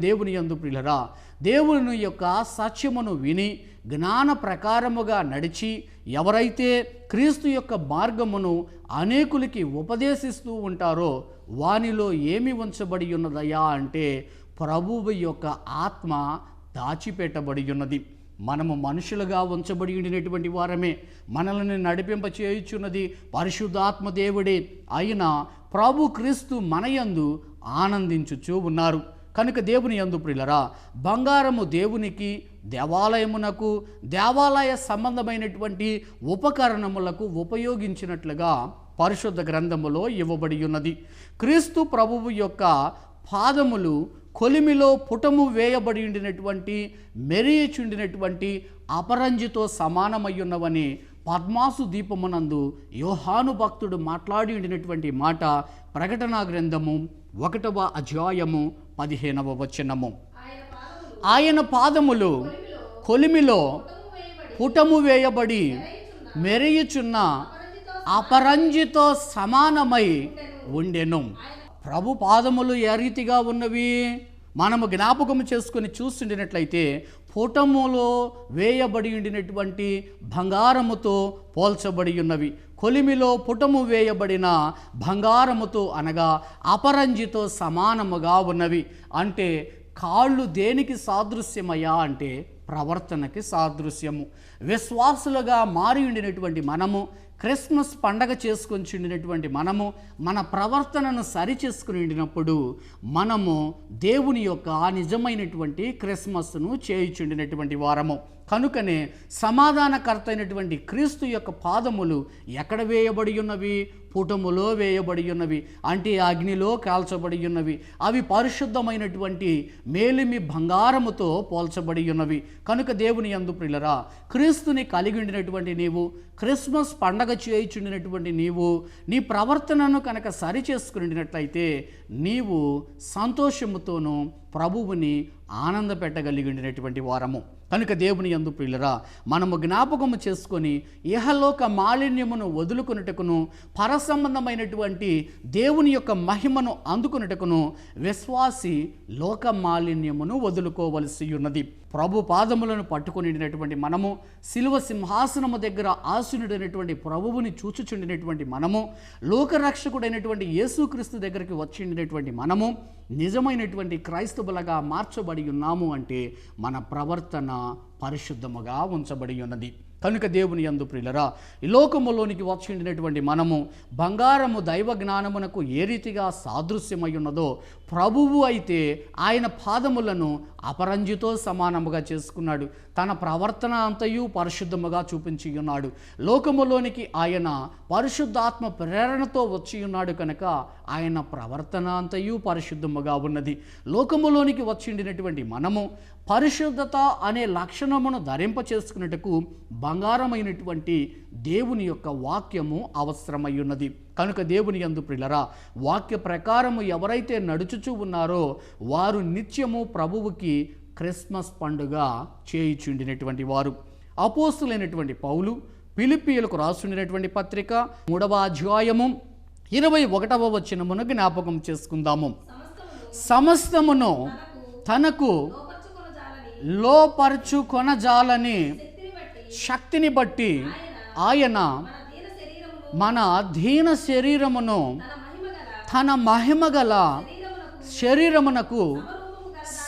దేవుని యందు ప్రియులరా దేవుని యొక్క సత్యమును విని జ్ఞాన ప్రకారముగా నడిచి ఎవరైతే క్రీస్తు యొక్క మార్గమును అనేకులకి ఉపదేశిస్తూ ఉంటారో వానిలో ఏమి ఉంచబడి ఉన్నదయా అంటే ప్రభువు యొక్క ఆత్మ దాచిపెట్టబడి ఉన్నది. మనము మనుషులుగా ఉంచబడి ఉండినటువంటి వారమే. మనల్ని నడిపింప చేయుచున్నది పరిశుద్ధాత్మ దేవుడే. అయినా ప్రభు క్రీస్తు మనయందు ఆనందించుచూ ఉన్నారు. కనుక దేవుని యందు ప్రియులరా బంగారము దేవునికి దేవాలయమునకు దేవాలయ సంబంధమైనటువంటి ఉపకరణములకు ఉపయోగించినట్లుగా పరిశుద్ధ గ్రంథములో ఇవ్వబడి ఉన్నది. క్రీస్తు ప్రభువు యొక్క పాదములు కొలిమిలో పుటము వేయబడి ఉండినటువంటి మెరియుచుండినటువంటి అపరంజితో సమానమై ఉన్నవని పద్మాసు దీపమునందు యోహాను భక్తుడు మాట్లాడి ఉండినటువంటి మాట ప్రకటనా గ్రంథము ఒకటవ అధ్యాయము పదిహేనవ వచనము. ఆయన పాదములు కొలిమిలో పుటము వేయబడి మెరియుచున్న అపరంజితో సమానమై ఉండెను. ప్రభు పాదములు ఏ రీతిగా ఉన్నవి? మనము జ్ఞాపకం చేసుకుని చూస్తుండినట్లయితే పుటములో వేయబడి ఉండినటువంటి బంగారముతో పోల్చబడి ఉన్నవి. కొలిమిలో పుటము వేయబడిన బంగారముతో అనగా అపరంజితో సమానముగా ఉన్నవి. అంటే కాళ్ళు దేనికి సాదృశ్యమయ్యా అంటే ప్రవర్తనకి సాదృశ్యము. విశ్వాసులుగా మారి ఉండినటువంటి మనము క్రిస్మస్ పండగ చేసుకొని చుండినటువంటి మనము మన ప్రవర్తనను సరి చేసుకుని ఉండినప్పుడు మనము దేవుని యొక్క నిజమైనటువంటి క్రిస్మస్ను చేయుచుండినటువంటి వారము. కనుకనే సమాధానకర్త అయినటువంటి క్రీస్తు యొక్క పాదములు ఎక్కడ వేయబడి ఉన్నవి? పుటములో వేయబడి ఉన్నవి. అంటే అగ్నిలో కాల్చబడి ఉన్నవి. అవి పరిశుద్ధమైనటువంటి మేలిమి బంగారముతో పోల్చబడి ఉన్నవి. కనుక దేవుని యందు ప్రియులరా క్రీస్తుని కలిగి ఉండినటువంటి నీవు క్రిస్మస్ పండగ చేయిచుండినటువంటి నీవు నీ ప్రవర్తనను కనుక సరి చేసుకునినట్లయితే నీవు సంతోషముతోనూ ప్రభువుని ఆనంద పెట్టగలిగినటువంటి వారము. కనుక దేవుని యందు ప్రియులరా మనము జ్ఞాపకము చేసుకొని ఇహలోక మాలిన్యమును వదులుకొనుటకును పరసంబంధమైనటువంటి దేవుని యొక్క మహిమను అందుకున్నటకును విశ్వాసి లోక మాలిన్యమును వదులుకోవలసి ఉన్నది ప్రభు పాదములను పట్టుకొనినటువంటి మనము శిలువ సింహాసనము దగ్గర ఆసునుడైనటువంటి ప్రభువుని చూచుచుండినటువంటి మనము లోకరక్షకుడైనటువంటి యేసుక్రీస్తు దగ్గరికి వచ్చిండినటువంటి మనము నిజమైనటువంటి క్రైస్తవులుగా మార్చబడి ఉన్నాము అంటే మన ప్రవర్తన పరిశుద్ధముగా ఉంచబడి ఉన్నది. కనుక దేవుని యందు ప్రియులరా ఈ లోకములోనికి వచ్చిండినటువంటి మనము బంగారము దైవ జ్ఞానమునకు ఏ రీతిగా సాదృశ్యమై ఉన్నదో ప్రభువు అయితే ఆయన పాదములను అపరంజితో సమానముగా చేసుకున్నాడు. తన ప్రవర్తన అంతయు పరిశుద్ధముగా చూపించి ఉన్నాడు లోకములోనికి ఆయన పరిశుద్ధాత్మ ప్రేరణతో వచ్చి ఉన్నాడు కనుక ఆయన ప్రవర్తన అంతయు పరిశుద్ధముగా ఉన్నది. లోకములోనికి వచ్చిండినటువంటి మనము పరిశుద్ధత అనే లక్షణమును ధరింప చేసుకున్నట్టుకు బంగారమైనటువంటి దేవుని యొక్క వాక్యము అవసరమై ఉన్నది. కనుక దేవుని యందు ప్రిలరా వాక్య ప్రకారము ఎవరైతే నడుచుచూ ఉన్నారో వారు నిత్యము ప్రభువుకి క్రిస్మస్ పండుగ చేయిచుండినటువంటి వారు. అపోస్తులైనటువంటి పౌలు పిలిపియలకు రాసుండినటువంటి పత్రిక మూడవ అధ్యాయము ఇరవై ఒకటవ వచనమును జ్ఞాపకం చేసుకుందాము. సమస్తమును తనకు లోపరుచుకొనజాలని శక్తిని బట్టి ఆయన మన అధీన శరీరమును తన మహిమ గల శరీరమునకు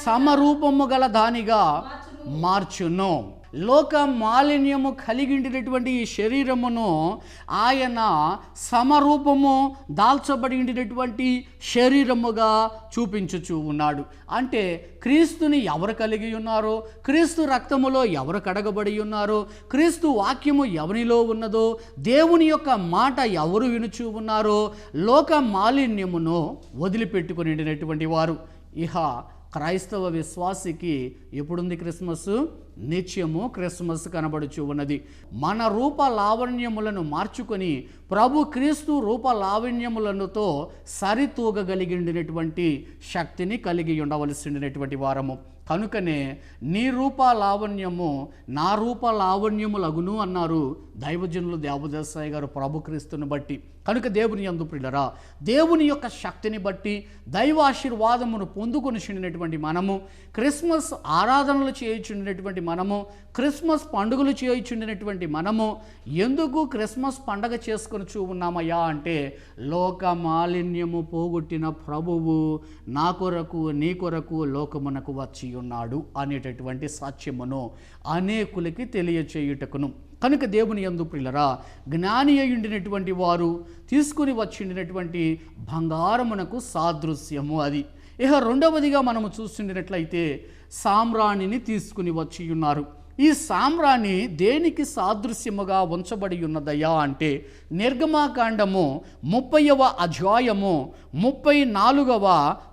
సమరూపము గల దానిగా మార్చును. లోక మాలిన్యము కలిగిండినటువంటి ఈ శరీరమును ఆయన సమరూపము దాల్చబడినటువంటి శరీరముగా చూపించుచూ ఉన్నాడు. అంటే క్రీస్తుని ఎవరు కలిగి ఉన్నారో క్రీస్తు రక్తములో ఎవరు కడగబడి ఉన్నారో క్రీస్తు వాక్యము ఎవరిలో ఉన్నదో దేవుని యొక్క మాట ఎవరు వినుచూ ఉన్నారో లోక మాలిన్యమును వదిలిపెట్టుకుని వారు. ఇహ క్రైస్తవ విశ్వాసికి ఎప్పుడుంది క్రిస్మస్? నిత్యము క్రిస్మస్ కనబడుచు ఉన్నది. మన రూప లావణ్యములను మార్చుకొని ప్రభు క్రీస్తు రూప లావణ్యములనుతో సరితూగగలిగినటువంటి శక్తిని కలిగి ఉండవలసినటువంటి వారము. కనుకనే నీ రూప లావణ్యము నా రూప లావణ్యములగును అన్నారు. దైవజనులు దేవదేశాయి గారు ప్రభు క్రీస్తుని బట్టి కనుక దేవుని యందు ప్రియులరా దేవుని యొక్క శక్తిని బట్టి దైవ ఆశీర్వాదమును పొందుకొనిచుండినటువంటి మనము క్రిస్మస్ ఆరాధనలు చేయుచుండినటువంటి మనము క్రిస్మస్ పండుగలు చేయుచుండినటువంటి మనము ఎందుకు క్రిస్మస్ పండగ చేసుకొని చూ ఉన్నామయ్యా అంటే లోక మాలిన్యము పోగొట్టిన ప్రభువు నా కొరకు నీ కొరకు లోకమునకు వచ్చి ఉన్నాడు అనేటటువంటి సత్యమును అనేకులకి తెలియచేయుటకును. కనుక దేవుని యందు ప్రియులరా జ్ఞాని అయ్యుండినటువంటి వారు తీసుకుని వచ్చిండినటువంటి బంగారమునకు సాదృశ్యము అది. ఇక రెండవదిగా మనము చూస్తుండినట్లయితే సామ్రాణిని తీసుకుని వచ్చి ఉన్నారు. ఈ సామ్రాణి దేనికి సాదృశ్యముగా ఉంచబడి ఉన్నదయ్యా అంటే నిర్గమాకాండము ముప్పైవ అధ్యాయము ముప్పై నాలుగవ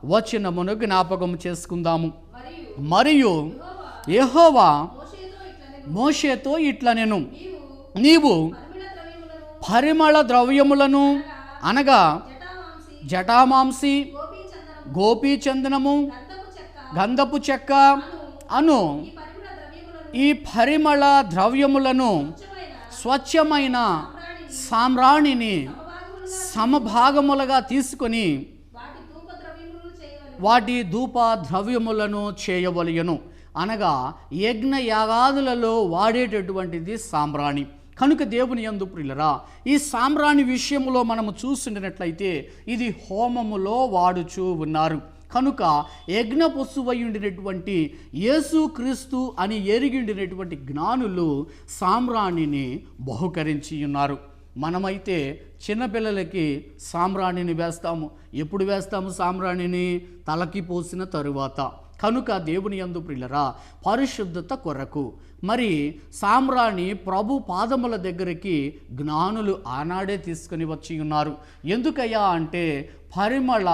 వచనమును జ్ఞాపకం చేసుకుందాము. మరియు మరియు యెహోవా మోషేతో ఇట్లా నేను. నీవు పరిమళ ద్రవ్యములను అనగా జటామాంసి గోపీచందనము గంధపు చెక్క అను. ఈ పరిమళ ద్రవ్యములను స్వచ్ఛమైన సామ్రాణిని సమభాగములుగా తీసుకొని వాటి ధూప ద్రవ్యములను చేయవలయను అనగా యజ్ఞ యాగాదులలో వాడేటటువంటిది సాంబ్రాణి. కనుక దేవుని ఎందు ప్రియులరా ఈ సాంబ్రాణి విషయంలో మనము చూస్తుండినట్లయితే ఇది హోమములో వాడుచూ ఉన్నారు. కనుక యజ్ఞ పశువయుండినటువంటి యేసు క్రీస్తు అని ఎరిగిండినటువంటి జ్ఞానులు సామ్రాణిని బహుకరించి ఉన్నారు. మనమైతే చిన్నపిల్లలకి సామ్రాణిని వేస్తాము. ఎప్పుడు వేస్తాము సామ్రాణిని తలకి పోసిన తరువాత. కనుక దేవుని యందు ప్రియులరా పరిశుద్ధత కొరకు. మరి సామ్రాణి ప్రభు పాదముల దగ్గరికి జ్ఞానులు ఆనాడే తీసుకుని వచ్చి ఉన్నారు. ఎందుకయ్యా అంటే పరిమళ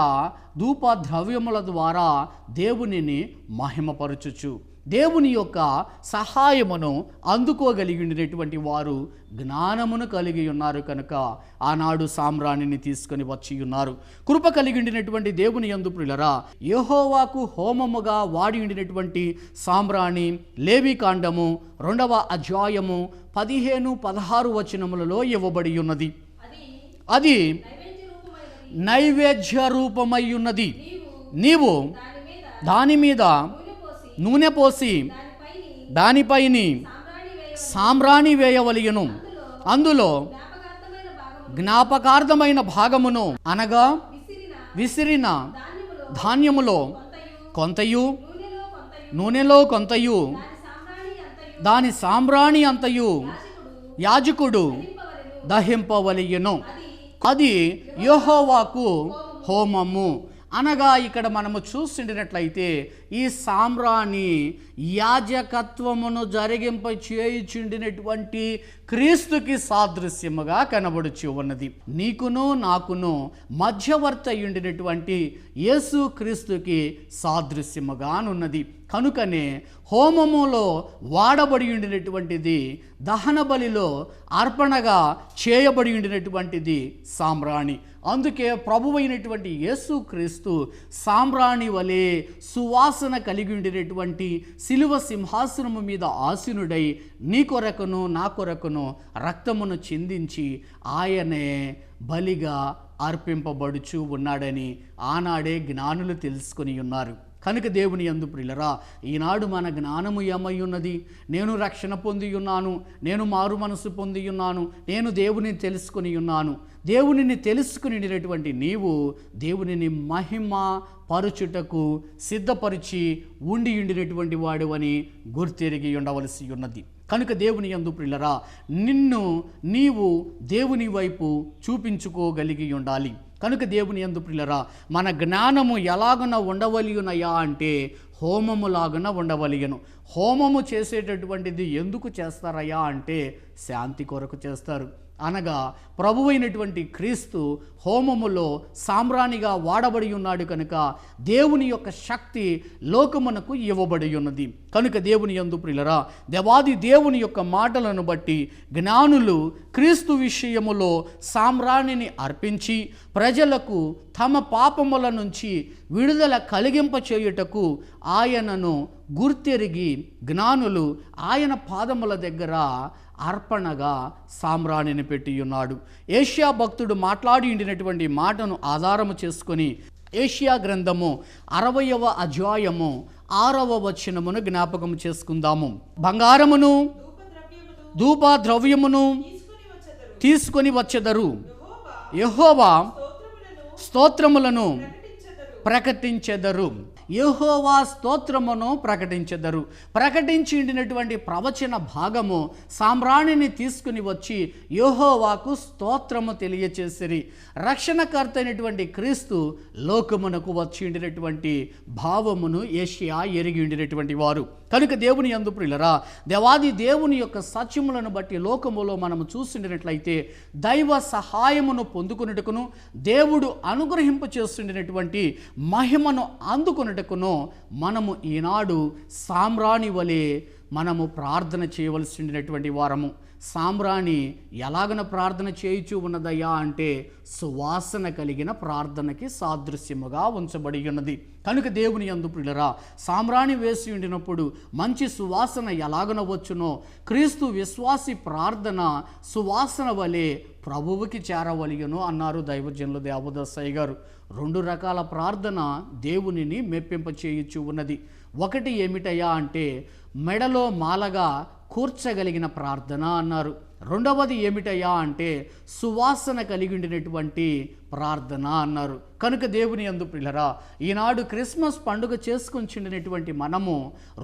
ధూప ద్రవ్యముల ద్వారా దేవునిని మహిమపరచుచు. దేవుని యొక్క సహాయమును అందుకోగలిగినటువంటి వారు జ్ఞానమును కలిగి ఉన్నారు కనుక ఆనాడు సామ్రాణిని తీసుకొని వచ్చి ఉన్నారు. కృప కలిగి ఉండినటువంటి దేవుని యందు ప్రియులరా హోమముగా వాడి ఉండినటువంటి సామ్రాణి లేవికాండము రెండవ అధ్యాయము పదిహేను పదహారు వచనములలో ఇవ్వబడి ఉన్నది. అది నైవేద్య రూపమై ఉన్నది. నీవు దాని మీద దాని మీద నూనె పోసి దానిపైని సామ్రాణి సాంబ్రాణి అందులో జ్ఞాపకార్థమైన భాగమును అనగా విసిరిన ధాన్యములో కొంతయు నూనెలో కొంతయు దాని సాంబ్రాణి అంతయు యాజకుడు దహింపవలియను. అది యోహోవాకు హోమము. అనగా ఇక్కడ మనము చూస్తుండినట్లయితే ఈ సామ్రాణి యాజకత్వమును జరిగింప చేయుచుండినటువంటి క్రీస్తుకి సాదృశ్యముగా కనబడుచు ఉన్నది. నీకును నాకును మధ్యవర్త ఉండినటువంటి యేసు క్రీస్తుకి సాదృశ్యముగానున్నది. కనుకనే హోమములో వాడబడి ఉండినటువంటిది దహన బలిలో అర్పణగా చేయబడి ఉండినటువంటిది సామ్రాణి. అందుకే ప్రభువైనటువంటి యేసు క్రీస్తు సామ్రాణి వలె సువాస సువాసన కలిగి ఉండినటువంటి శిలువ సింహాసనము మీద ఆసీనుడై నీ కొరకును నా కొరకును రక్తమును చిందించి ఆయనే బలిగా అర్పింపబడుచు ఉన్నాడని ఆనాడే జ్ఞానులు తెలుసుకుని ఉన్నారు. కనుక దేవుని యందు ప్రిలరా ఈనాడు మన జ్ఞానము ఏమై ఉన్నది నేను రక్షణ పొంది ఉన్నాను నేను మారు మనసు పొంది ఉన్నాను నేను దేవుని తెలుసుకుని ఉన్నాను. దేవునిని తెలుసుకుని నీవు దేవునిని మహిమ పరుచుటకు సిద్ధపరిచి ఉండి ఉండినటువంటి వాడువని గుర్తెరిగి ఉండవలసి ఉన్నది. కనుక దేవుని యందు ప్రిల్లరా నిన్ను నీవు దేవుని వైపు చూపించుకోగలిగి ఉండాలి. కనుక దేవుని ఎందు ప్రియులరా మన జ్ఞానము ఎలాగన ఉండవలియునయా అంటే హోమములాగున ఉండవలియను. హోమము చేసేటటువంటిది ఎందుకు చేస్తారయ్యా అంటే శాంతి కొరకు చేస్తారు. అనగా ప్రభువైనటువంటి క్రీస్తు హోమములో సామ్రాణిగా వాడబడి ఉన్నాడు కనుక దేవుని యొక్క శక్తి లోకమునకు ఇవ్వబడి ఉన్నది. కనుక దేవుని యందు ప్రిలరా దేవాది దేవుని యొక్క మాటలను బట్టి జ్ఞానులు క్రీస్తు విషయములో సామ్రాణిని అర్పించి ప్రజలకు తమ పాపముల నుంచి విడుదల కలిగింప చేయుటకు ఆయనను గుర్తెరిగి జ్ఞానులు ఆయన పాదముల దగ్గర అర్పణగా సామ్రాణిని పెట్టి ఉన్నాడు ఏషియా భక్తుడు మాట్లాడి ఉండినటువంటి మాటను ఆధారము చేసుకొని ఏషియా గ్రంథము అరవయవ అధ్యాయము ఆరవ వచనమును జ్ఞాపకం చేసుకుందాము. బంగారమును ధూప ద్రవ్యమును తీసుకొని వచ్చెదరు. యహోవా స్తోత్రములను ప్రకటించెదరు. యెహోవా స్తోత్రమును ప్రకటించెదరు. ప్రకటించిండినటువంటి ప్రవచన భాగము సామ్రాణిని తీసుకుని వచ్చి యహోవాకు స్తోత్రము తెలియచేసిరి. రక్షణకర్త అయినటువంటి క్రీస్తు లోకమునకు వచ్చిండినటువంటి భావమును ఏషియా ఎరిగి ఉండినటువంటి వారు. కనుక దేవుని యందు ప్రియులరా దేవాది దేవుని యొక్క సత్యములను బట్టి లోకములో మనము చూస్తుండినట్లయితే దైవ సహాయమును పొందుకున్నట్టుకును దేవుడు అనుగ్రహింప చేస్తుండినటువంటి మహిమను అందుకొనుటకును మనము ఈనాడు సామ్రాణి వలె మనము ప్రార్థన చేయవలసినటువంటి వారము. సామ్రాణి ఎలాగన ప్రార్థన చేయుచు ఉన్నదయ్యా అంటే సువాసన కలిగిన ప్రార్థనకి సాదృశ్యముగా ఉంచబడి ఉన్నది. కనుక దేవుని యందు ప్రియులరా సామ్రాణి వేసి ఉండినప్పుడు మంచి సువాసన ఎలాగన వచ్చునో క్రీస్తు విశ్వాసి ప్రార్థన సువాసన వలె ప్రభువుకి చేరవలిగను అన్నారు దైవజనులు దేవదాసయ్య గారు. రెండు రకాల ప్రార్థన దేవునిని మెప్పింప చేయుచు ఉన్నది. ఒకటి ఏమిటయ్యా అంటే మెడలో మాలగా కూర్చగలిగిన ప్రార్థన అన్నారు. రెండవది ఏమిటయ్యా అంటే సువాసన కలిగి ఉండినటువంటి ప్రార్థన అన్నారు. కనుక దేవుని యందు పిల్లరా ఈనాడు క్రిస్మస్ పండుగ చేసుకొని మనము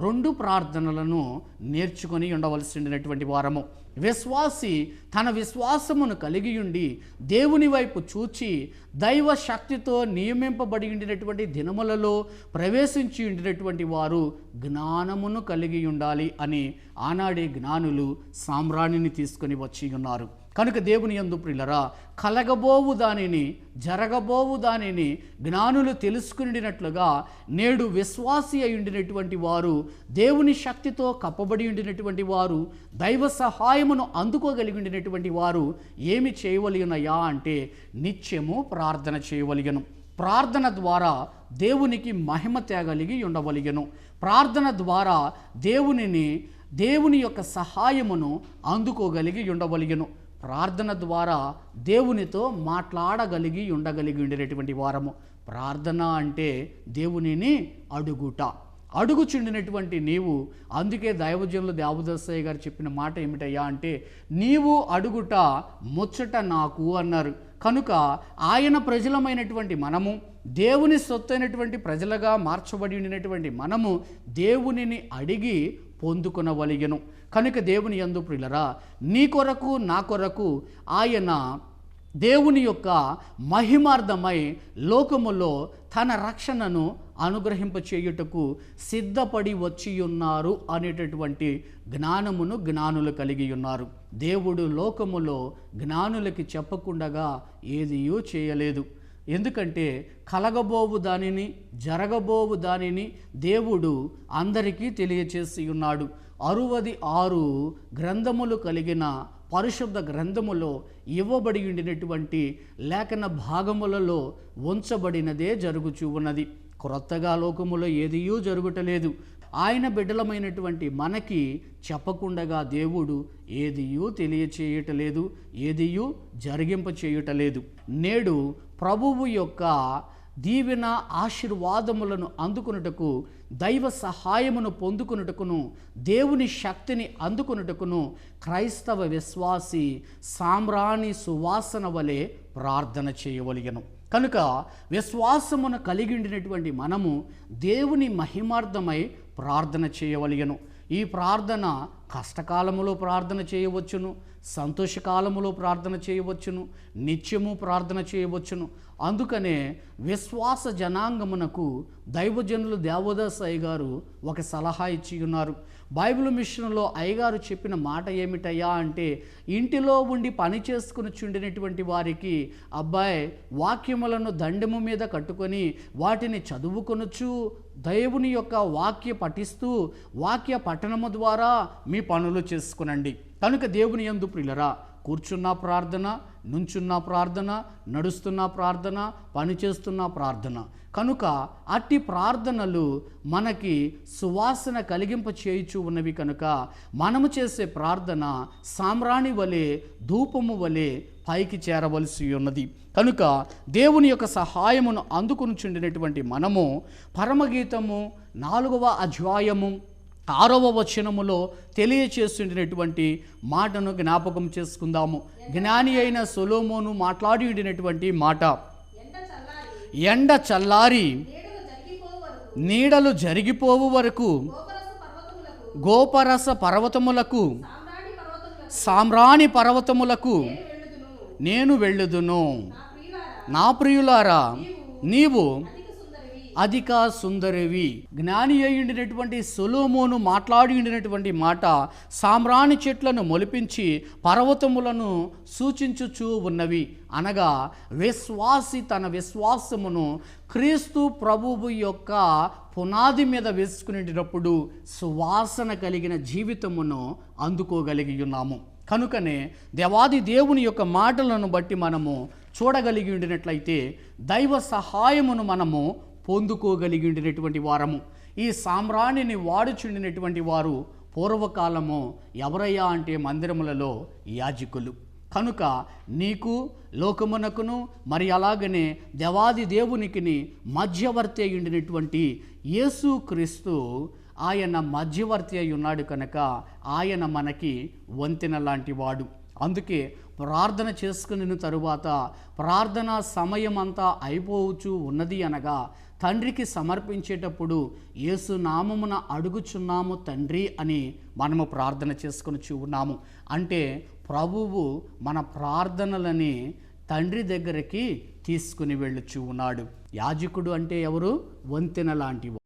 రెండు ప్రార్థనలను నేర్చుకొని ఉండవలసినటువంటి వారము. విశ్వాసి తన విశ్వాసమును కలిగి ఉండి దేవుని వైపు చూచి దైవ శక్తితో నియమింపబడి ఉండినటువంటి దినములలో ప్రవేశించి ఉండినటువంటి వారు జ్ఞానమును కలిగి ఉండాలి అని ఆనాడే జ్ఞానులు సామ్రాణిని తీసుకొని వచ్చి ఉన్నారు. కనుక దేవుని ఎందు ప్రిలరా కలగబోవు దానిని జరగబోవు దానిని జ్ఞానులు తెలుసుకునినట్లుగా నేడు విశ్వాసి అయి ఉండినటువంటి వారు దేవుని శక్తితో కప్పబడి ఉండినటువంటి వారు దైవ సహాయమును అందుకోగలిగి ఉండినటువంటి వారు ఏమి చేయవలిగినయా అంటే నిత్యము ప్రార్థన చేయవలిగను ప్రార్థన ద్వారా దేవునికి మహిమ తేగలిగి ఉండవలిగను ప్రార్థన ద్వారా దేవునిని దేవుని యొక్క సహాయమును అందుకోగలిగి ఉండవలిగను ప్రార్థన ద్వారా దేవునితో మాట్లాడగలిగి ఉండగలిగి ఉండేటటువంటి వారము. ప్రార్థన అంటే దేవునిని అడుగుట. అడుగుచుండినటువంటి నీవు అందుకే దైవజనులు దేవదස්සయ్య గారు చెప్పిన మాట ఏమిటయ్యా అంటే నీవు అడుగుట ముచ్చట నాకు అన్నారు. కనుక ఆయన ప్రజలమైనటువంటి మనము దేవుని సొత్తైనటువంటి ప్రజలుగా మార్చబడి ఉండినటువంటి మనము దేవునిని అడిగి పొందుకునవలిగను. కనుక దేవుని యందు ప్రిలరా నీ కొరకు నా కొరకు ఆయన దేవుని యొక్క మహిమార్థమై లోకములో తన రక్షణను అనుగ్రహింప చేయుటకు సిద్ధపడి వచ్చి ఉన్నారు అనేటటువంటి జ్ఞానమును జ్ఞానులు కలిగి ఉన్నారు. దేవుడు లోకములో జ్ఞానులకి చెప్పకుండగా ఏదియూ చేయలేదు. ఎందుకంటే కలగబోవు దానిని జరగబోవు దానిని దేవుడు అందరికీ తెలియచేసి ఉన్నాడు అరువది ఆరు గ్రంథములు కలిగిన పరిశుద్ధ గ్రంథములో ఇవ్వబడి ఉండినటువంటి లేఖన భాగములలో ఉంచబడినదే జరుగుచూ ఉన్నది. క్రొత్తగా లోకములో ఏదియూ జరుగుటలేదు. ఆయన బిడ్డలమైనటువంటి మనకి చెప్పకుండగా దేవుడు ఏదియూ తెలియచేయటలేదు ఏదియూ జరిగింప చేయుటలేదు నేడు ప్రభువు యొక్క దీవెన ఆశీర్వాదములను అందుకున్నటకు దైవ సహాయమును పొందుకున్నటకును దేవుని శక్తిని అందుకున్నటకును క్రైస్తవ విశ్వాసి సామ్రాణి సువాసన వలె ప్రార్థన చేయవలిగను. కనుక విశ్వాసమును కలిగిండినటువంటి మనము దేవుని మహిమార్థమై ప్రార్థన చేయవలిగను. ఈ ప్రార్థన కష్టకాలములో ప్రార్థన చేయవచ్చును సంతోషకాలములో ప్రార్థన చేయవచ్చును నిత్యము ప్రార్థన చేయవచ్చును. అందుకనే విశ్వాస జనాంగమునకు దైవజనులు దేవదాస్ గారు ఒక సలహా ఇచ్చి ఉన్నారు బైబిల్ మిషన్లో అయ్యగారు చెప్పిన మాట ఏమిటయ్యా అంటే ఇంటిలో ఉండి పని చేసుకుని చుండినటువంటి వారికి అబ్బాయి వాక్యములను దండము మీద కట్టుకొని వాటిని చదువుకొనొచ్చు దేవుని యొక్క వాక్య పఠిస్తూ వాక్య పఠనము ద్వారా మీ పనులు చేసుకునండి. కనుక దేవుని ఎందు ప్రిలరా కూర్చున్న ప్రార్థన నుంచున్న ప్రార్థన నడుస్తున్న ప్రార్థన పనిచేస్తున్న ప్రార్థన. కనుక అట్టి ప్రార్థనలు మనకి సువాసన కలిగింప చేయుచు ఉన్నవి కనుక మనము చేసే ప్రార్థన సామ్రాణి వలె ధూపము వలె పైకి చేరవలసి ఉన్నది. కనుక దేవుని యొక్క సహాయమును అందుకుని చుండినటువంటి మనము పరమగీతము నాలుగవ అధ్యాయము ఆరవ వచనములో తెలియచేస్తుండినటువంటి మాటను జ్ఞాపకం చేసుకుందాము. జ్ఞాని అయిన సొలోమోను మాట్లాడి ఉండినటువంటి మాట ఎండ చల్లారి నీడలు జరిగిపోవు వరకు గోపరస పర్వతములకు సామ్రాణి పర్వతములకు నేను వెళ్ళుదును. నా ప్రియులారా నీవు అధిక సుందరివి. జ్ఞాని అయ్యుండినటువంటి సొలోమోను మాట్లాడి ఉండినటువంటి మాట సామ్రాణి చెట్లను మొలిపించి పర్వతములను సూచించుచూ ఉన్నవి. అనగా విశ్వాసి తన విశ్వాసమును క్రీస్తు ప్రభువు యొక్క పునాది మీద వేసుకునేటప్పుడు సువాసన కలిగిన జీవితమును అందుకోగలిగి ఉన్నాము కనుకనే దేవాది దేవుని యొక్క మాటలను బట్టి మనము చూడగలిగి ఉండినట్లయితే దైవ సహాయమును మనము పొందుకోగలిగి ఉండినటువంటి వారము. ఈ సామ్రాణిని వాడుచుండినటువంటి వారు పూర్వకాలము ఎవరయ్యా అంటే మందిరములలో యాజకులు. కనుక నీకు లోకమునకును మరి అలాగనే దేవాది దేవునికిని మధ్యవర్తి అయి ఉండినటువంటి యేసుక్రీస్తు ఆయన మధ్యవర్తి అయి ఉన్నాడు కనుక ఆయన మనకి వంతెన లాంటి వాడు. అందుకే ప్రార్థన చేసుకుని తరువాత ప్రార్థన సమయం అంతా అయిపోవచ్చు ఉన్నది అనగా తండ్రికి సమర్పించేటప్పుడు యేసు నామమున అడుగుచున్నాము తండ్రి అని మనము ప్రార్థన చేసుకుని ఉన్నాము అంటే ప్రభువు మన ప్రార్థనలని తండ్రి దగ్గరికి తీసుకుని వెళ్ళుచు ఉన్నాడు. యాజకుడు అంటే ఎవరు? వంతెన లాంటివాడు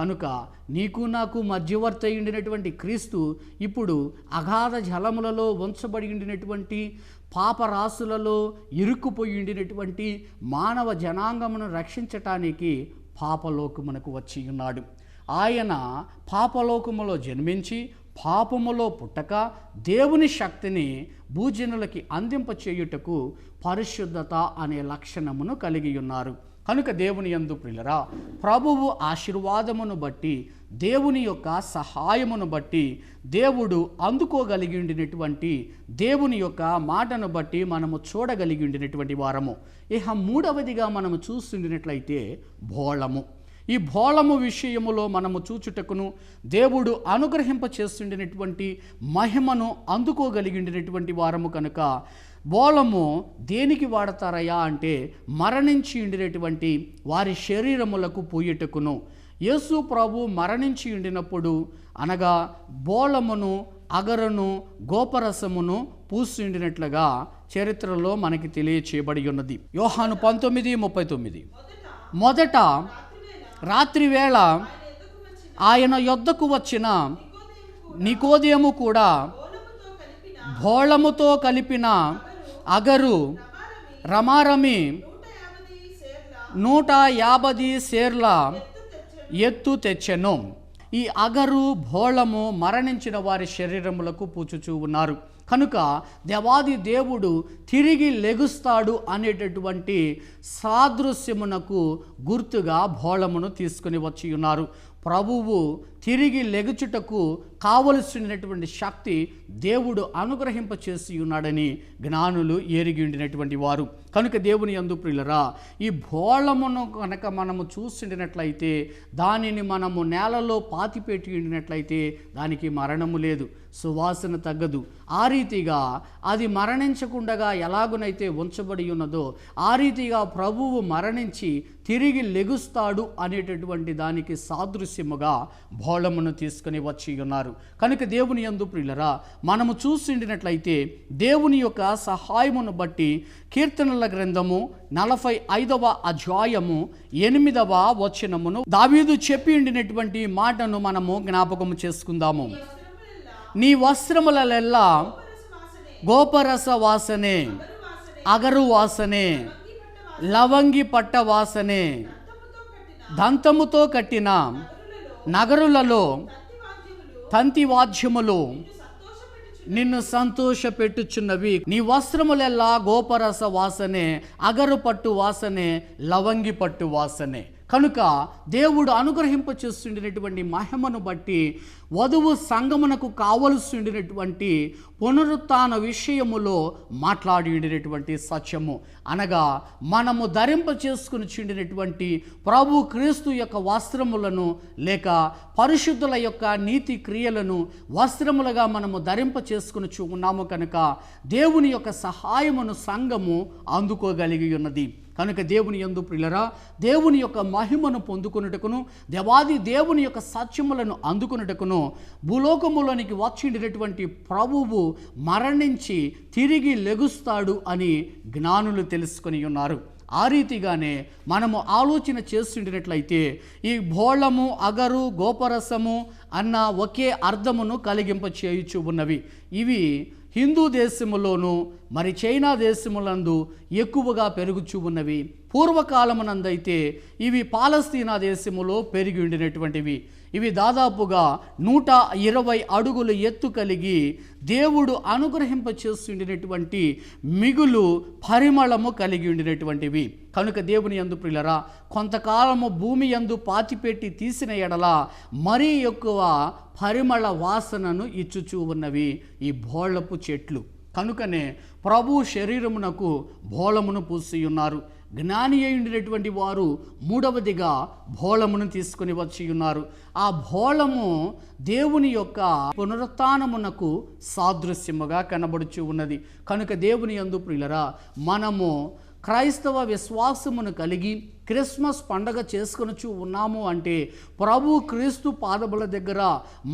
కనుక నీకు నాకు మధ్యవర్తి ఉండినటువంటి క్రీస్తు ఇప్పుడు అగాధ జలములలో వంచబడి ఉండినటువంటి పాపరాశులలో ఇరుక్కుపోయి ఉండినటువంటి మానవ జనాంగమును రక్షించటానికి పాపలోకమునకు వచ్చి ఉన్నాడు. ఆయన పాపలోకములో జన్మించి పాపములో పుట్టక దేవుని శక్తిని భూజనులకి అందింప చేయుటకు పరిశుద్ధత అనే లక్షణమును కలిగి ఉన్నారు. కనుక దేవుని యందు ప్రియులరా ప్రభువు ఆశీర్వాదమును బట్టి దేవుని యొక్క సహాయమును బట్టి దేవుడు అందుకోగలిగిండినటువంటి దేవుని యొక్క మాటను బట్టి మనము చూడగలిగిండినటువంటి వారము. ఇహ మూడవదిగా మనము చూస్తుండినట్లయితే భోళము ఈ భోళము విషయములో మనము చూచుటకును దేవుడు అనుగ్రహింప చేస్తుండినటువంటి మహిమను అందుకోగలిగిండినటువంటి వారము కనుక బోళము దేనికి వాడతారయ్యా అంటే మరణించి ఉండినటువంటి వారి శరీరములకు పోయేటకును. యేసు ప్రభు మరణించి ఉండినప్పుడు అనగా బోళమును అగరును గోపరసమును పూసిండినట్లుగా చరిత్రలో మనకి తెలియచేయబడి ఉన్నది. యోహాను పంతొమ్మిది ముప్పై తొమ్మిది. మొదట రాత్రివేళ ఆయన యొద్దకు వచ్చిన నికోదయము కూడా భోళముతో కలిపిన అగరు రమారమి నూట యాభై సేర్ల ఎత్తు తెచ్చెను. ఈ అగరు భోళము మరణించిన వారి శరీరములకు పూచుచూ ఉన్నారు. కనుక దేవాది దేవుడు తిరిగి లెగుస్తాడు అనేటటువంటి సాదృశ్యమునకు గుర్తుగా భోళమును తీసుకుని వచ్చి ఉన్నారు. ప్రభువు తిరిగి లెగుచుటకు కావలసినటువంటి శక్తి దేవుడు అనుగ్రహింప చేసి ఉన్నాడని జ్ఞానులు ఎరిగి ఉండినటువంటి వారు. కనుక దేవుని యందు ప్రియులరా ఈ బోళమును కనుక మనము చూసిండినట్లయితే దానిని మనము నేలలో పాతిపెట్టి ఉండినట్లయితే దానికి మరణము లేదు సువాసన తగ్గదు. ఆ రీతిగా అది మరణించకుండగా ఎలాగునైతే ఉంచబడి ఉన్నదో ఆ రీతిగా ప్రభువు మరణించి తిరిగి లెగుస్తాడు అనేటటువంటి దానికి సాదృశ్యముగా బో భోళమును తీసుకుని వచ్చి ఉన్నారు. కనుక దేవుని యందు ప్రియులరా మనము చూసిండినట్లయితే దేవుని యొక్క సహాయమును బట్టి కీర్తనల గ్రంథము నలభై ఐదవ అధ్యాయము ఎనిమిదవ వచనమును దావీదు చెప్పి ఉండినటువంటి మాటను మనము జ్ఞాపకము చేసుకుందాము. నీ వస్త్రములెల్లా గోపరస వాసనే అగరు వాసనే లవంగి పట్ట వాసనే దంతముతో కట్టిన నగరులలో తంతి వాద్యములు నిన్ను సంతోష పెట్టుచున్నవి సంతోషపెట్టుచున్నవి. నీ వస్త్రములెల్లా గోపరస వాసనే అగరు పట్టు వాసనే లవంగి పట్టు వాసనే. కనుక దేవుడు అనుగ్రహింప చేస్తుండినటువంటి మహిమను బట్టి వధువు సంగమునకు కావలసిండినటువంటి పునరుత్న విషయములో మాట్లాడినటువంటి సత్యము. అనగా మనము ధరింప చేసుకుని చిండినటువంటి ప్రభు క్రీస్తు యొక్క వస్త్రములను లేక పరిశుద్ధుల యొక్క నీతి క్రియలను వస్త్రములుగా మనము ధరింప చేసుకుని ఉన్నాము కనుక దేవుని యొక్క సహాయమును సంఘము అందుకోగలిగి ఉన్నది కనుక దేవుని యందు ప్రిలరా దేవుని యొక్క మహిమను పొందుకొనుటకును దేవాది దేవుని యొక్క సత్యములను అందుకొనుటకును భూలోకములోనికి వచ్చిండినటువంటి ప్రభువు మరణించి తిరిగి లెగుస్తాడు అని జ్ఞానులు తెలుసుకొని ఉన్నారు. ఆ రీతిగానే మనము ఆలోచన చేస్తుండినట్లయితే ఈ భోళము అగరు గోపరసము అన్న ఒకే అర్థమును కలిగింప చేయుచు ఉన్నవి. ఇవి హిందూ దేశములోను మరి చైనా దేశములందు ఎక్కువగా పెరుగుచూ ఉన్నవి పూర్వకాలమునందైతే ఇవి పాలస్తీనా దేశములో పెరిగి ఉండినటువంటివి. ఇవి దాదాపుగా నూట ఇరవై అడుగుల ఎత్తు కలిగి దేవుడు అనుగ్రహింప చేస్తుండినటువంటి మిగులు పరిమళము కలిగి ఉండినటువంటివి. కనుక దేవుని యందు ప్రిలరా కొంతకాలము భూమి యందు పాతిపెట్టి తీసిన ఎడల మరీ ఎక్కువ పరిమళ వాసనను ఇచ్చుచూ ఉన్నవి ఈ బోళ్ళపు చెట్లు. కనుకనే ప్రభు శరీరమునకు బోళమును పూసి ఉన్నారు జ్ఞాని అయిండినటువంటి వారు మూడవదిగా భోళమును తీసుకుని వచ్చి ఉన్నారు. ఆ భోళము దేవుని యొక్క పునరుత్నమునకు సాదృశ్యముగా కనబడుచు ఉన్నది. కనుక దేవుని యందు ప్రియులరా మనము క్రైస్తవ విశ్వాసమును కలిగి క్రిస్మస్ పండగ చేసుకొనుచు ఉన్నాము అంటే ప్రభు క్రీస్తు పాదముల దగ్గర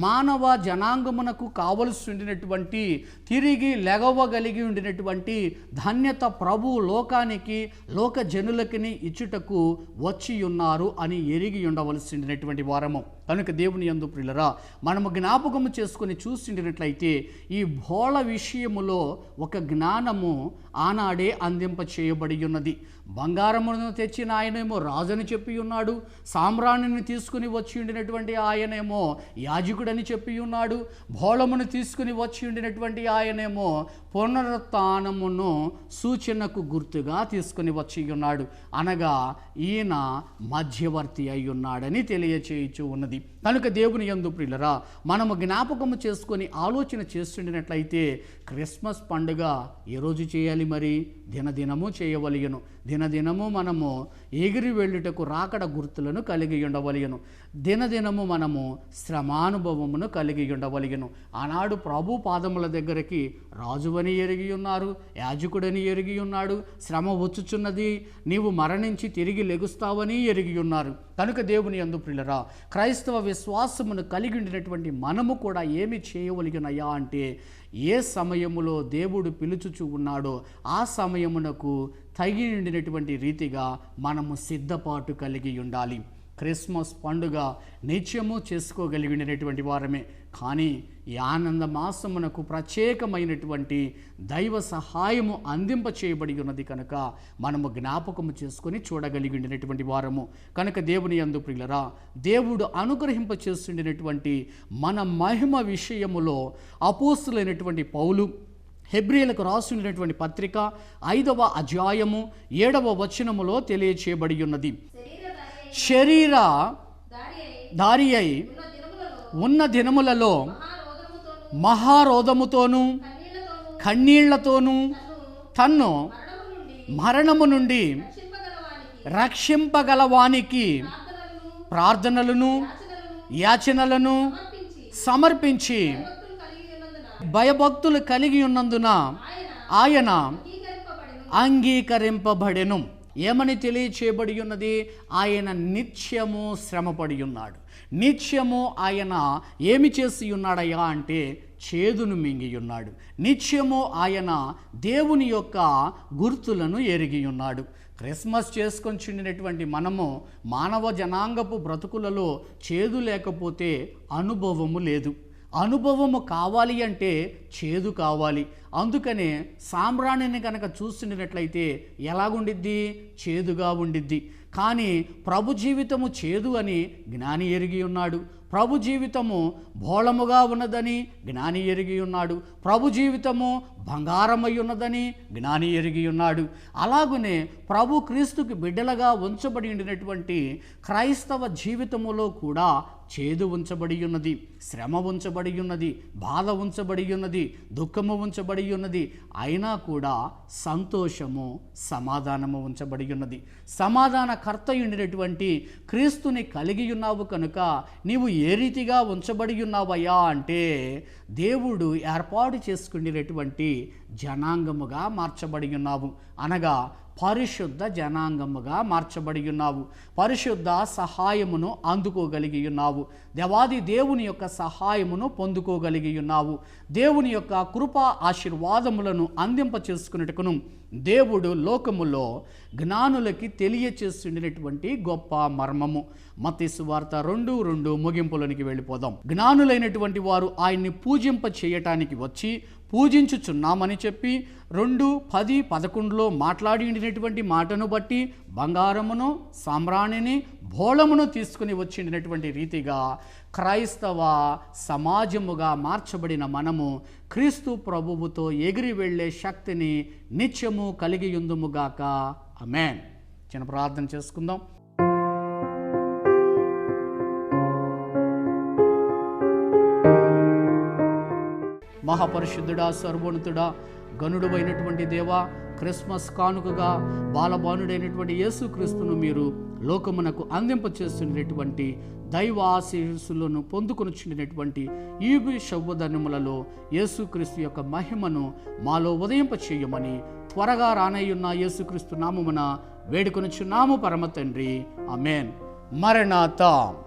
మానవ జనాంగమునకు కావలసి ఉండినటువంటి తిరిగి లెగవగలిగి ఉండినటువంటి ధన్యత ప్రభు లోకానికి లోక జనులకిని ఇచ్చుటకు వచ్చి ఉన్నారు అని ఎరిగి ఉండవలసి ఉండినటువంటి వారము. కనుక దేవుని ఎందు ప్రియులరా మనము జ్ఞాపకము చేసుకొని చూసిండినట్లయితే ఈ భోళ విషయములో ఒక జ్ఞానము ఆనాడే అందింప చేయబడి ఉన్నది బంగారమును తెచ్చిన ఆయనేమో రాజని చెప్పి ఉన్నాడు సామ్రాణిని తీసుకుని వచ్చి ఉండినటువంటి ఆయనేమో యాజకుడని చెప్పి ఉన్నాడు భోళమును తీసుకుని వచ్చి ఉండినటువంటి ఆయనేమో పునరుత్నమును సూచనకు గుర్తుగా తీసుకుని వచ్చి ఉన్నాడు. అనగా ఈయన మధ్యవర్తి అయి ఉన్నాడని తెలియచేయచ్చు ఉన్నది. కనుక దేవుని యందు ప్రియులరా మనము జ్ఞాపకము చేసుకొని ఆలోచన చేస్తుండినట్లయితే క్రిస్మస్ పండుగ ఏ రోజు చేయాలి మరి? దినదినము చేయవలయను. దినదినము మనము ఎగిరి వెళ్ళుటకు రాకడ గుర్తులను కలిగి ఉండవలయను. దినదినము మనము శ్రమానుభవమును కలిగి ఉండవలయను. ఆనాడు ప్రభు పాదముల దగ్గరికి రాజువని ఎరిగి ఉన్నారు యాజకుడని ఎరిగి ఉన్నాడు శ్రమ వచ్చుచున్నది నీవు మరణించి తిరిగి లెగుస్తావని ఎరిగి ఉన్నారు. కనుక దేవుని యందు ప్రియులరా క్రైస్తవ విశ్వాసమును కలిగి ఉండినటువంటి మనము కూడా ఏమి చేయవలిగినయా అంటే ఏ సమయములో దేవుడు పిలుచుచు ఉన్నాడో ఆ సమయమునకు తగినటువంటి రీతిగా మనము సిద్ధపాటు కలిగి ఉండాలి. క్రిస్మస్ పండుగ నిత్యము చేసుకోగలిగినటువంటి వారమే. కానీ ఈ ఆనంద మాసమునకు ప్రత్యేకమైనటువంటి దైవ సహాయము అందింప చేయబడి ఉన్నది కనుక మనము జ్ఞాపకము చేసుకొని చూడగలిగినటువంటి వారము. కనుక దేవుని యందు ప్రియులరా దేవుడు అనుగ్రహింప చేస్తుండినటువంటి మన మహిమ విషయములో అపోస్తులైనటువంటి పౌలు హెబ్రిలకు రాసినటువంటి పత్రిక ఐదవ అధ్యాయము ఏడవ వచనములో తెలియచేయబడి ఉన్నది. శరీర దారి అయి ఉన్న దినములలో మహారోధముతోనూ దినములలో కన్నీళ్ళతోను తన్ను మరణము నుండి రక్షింపగలవానికి ప్రార్థనలను యాచనలను సమర్పించి భయభక్తులు కలిగి ఉన్నందున ఆయన అంగీకరింపబడెను. ఏమని తెలియచేయబడి ఉన్నది? ఆయన నిత్యము శ్రమపడి ఉన్నాడు. నిత్యము ఆయన ఏమి చేసి ఉన్నాడయ్యా అంటే చేదును మింగి ఉన్నాడు నిత్యము ఆయన దేవుని యొక్క గుర్తులను ఎరిగి ఉన్నాడు క్రిస్మస్ చేసుకొని చుండినటువంటి మనము మానవ జనాంగపు బ్రతుకులలో చేదు లేకపోతే అనుభవము లేదు. అనుభవము కావాలి అంటే చేదు కావాలి. అందుకనే సామ్రాణిని కనుక చూస్తున్నట్లయితే ఎలాగుండిద్ది? చేదుగా ఉండిద్ది. కానీ ప్రభు జీవితము చేదు అని జ్ఞాని ఎరిగి ఉన్నాడు. ప్రభు జీవితము బోళముగా ఉన్నదని జ్ఞాని ఎరిగి ఉన్నాడు. ప్రభు జీవితము బంగారమై ఉన్నదని జ్ఞాని ఎరిగి ఉన్నాడు. అలాగునే ప్రభు క్రీస్తుకి బిడ్డలుగా ఉంచబడి ఉండినటువంటి క్రైస్తవ జీవితములో కూడా చేదు ఉంచబడి ఉన్నది శ్రమ ఉంచబడి ఉన్నది బాధ ఉంచబడి ఉన్నది దుఃఖము ఉంచబడి ఉన్నది. అయినా కూడా సంతోషము సమాధానము ఉంచబడి ఉన్నది. సమాధానకర్త ఉండినటువంటి క్రీస్తుని కలిగి ఉన్నావు కనుక నీవు ఏ రీతిగా ఉంచబడి ఉన్నావయ్యా అంటే దేవుడు ఏర్పాటు చేసుకునేటటువంటి జనాంగముగా మార్చబడి ఉన్నావు అనగా పరిశుద్ధ జనాంగముగా మార్చబడి ఉన్నావు పరిశుద్ధ సహాయమును అందుకోగలిగి ఉన్నావు దేవాది దేవుని యొక్క సహాయమును పొందుకోగలిగి ఉన్నావు దేవుని యొక్క కృపా ఆశీర్వాదములను అందింప చేసుకున్నట్టుకును దేవుడు లోకములో జ్ఞానులకి తెలియచేస్తుండినటువంటి గొప్ప మర్మము. మతీసు వార్త రెండు రెండు ముగింపులోనికి వెళ్ళిపోదాం. జ్ఞానులైనటువంటి వారు ఆయన్ని పూజింప చేయటానికి వచ్చి పూజించుచున్నామని చెప్పి రెండు పది పదకొండులో మాట్లాడి ఉండినటువంటి మాటను బట్టి బంగారమును సామ్రాణిని బోళమును తీసుకుని వచ్చినటువంటి రీతిగా క్రైస్తవ సమాజముగా మార్చబడిన మనము క్రీస్తు ప్రభువుతో ఎగిరి వెళ్ళే శక్తిని నిత్యము కలిగి ఉందుముగాక అమెన్ చిన్న ప్రార్థన చేసుకుందాం. మహాపరిశుద్ధుడా సర్వోన్నతుడా గనుడు అయినటువంటి దేవా క్రిస్మస్ కానుకగా బాలబానుడైనటువంటి యేసుక్రీస్తును మీరు లోకమునకు అందింప దైవ ఆశీస్సులను పొందుకొనిచుండినటువంటి ఈగు శవ్వధనములలో యేసుక్రీస్తు యొక్క మహిమను మాలో ఉదయింప చేయమని త్వరగా రానయ్యున్న యేసుక్రీస్తు నామమున వేడుకొనుచున్నాము పరమ తండ్రి. అమేన్ మరణాత